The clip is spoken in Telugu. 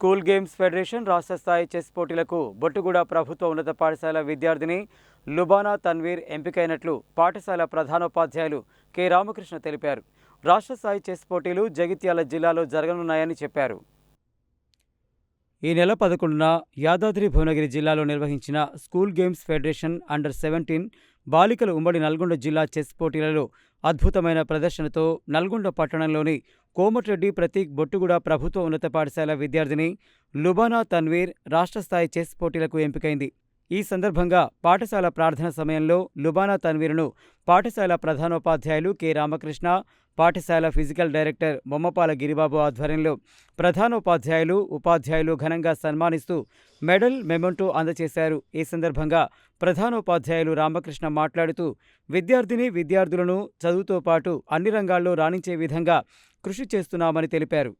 స్కూల్ గేమ్స్ ఫెడరేషన్ రాష్ట్ర స్థాయి చెస్ పోటీలకు బొట్టుగూడ ప్రభుత్వ ఉన్నత పాఠశాల విద్యార్థిని లుబానా తన్వీర్ ఎంపికైనట్లు పాఠశాల ప్రధానోపాధ్యాయులు కె రామకృష్ణ తెలిపారు. రాష్ట్ర స్థాయి చెస్ పోటీలు జగిత్యాల జిల్లాలో జరగనున్నాయని చెప్పారు. ఈ నెల పదకొండున యాదాద్రి భువనగిరి జిల్లాలో నిర్వహించిన school games federation under seventeen బాలికల ఉమ్మడి నల్గొండ జిల్లా చెస్ పోటీలలో అద్భుతమైన ప్రదర్శనతో నల్గొండ పట్టణంలోని కోమటిరెడ్డి ప్రతీక్ బొట్టుగూడ ప్రభుత్వ ఉన్నత పాఠశాల విద్యార్థిని లుబానా తన్వీర్ రాష్ట్ర స్థాయి చెస్ పోటీలకు ఎంపికైంది. ఈ సందర్భంగా పాఠశాల ప్రార్థన సమయంలో లుబానా తన్వీర్ను పాఠశాల ప్రధానోపాధ్యాయులు కె. రామకృష్ణ పాఠశాల ఫిజికల్ డైరెక్టర్ బొమ్మపాల గిరిబాబు ఆధ్వర్యంలో ప్రధానోపాధ్యాయులు ఉపాధ్యాయులు ఘనంగా సన్మానిస్తూ మెడల్ మెమొంటో అందజేశారు. ఈ సందర్భంగా ప్రధానోపాధ్యాయులు రామకృష్ణ మాట్లాడుతూ విద్యార్థిని విద్యార్థులను చదువుతో పాటు అన్ని రంగాల్లో రాణించే విధంగా కృషి చేస్తున్నామని తెలిపారు.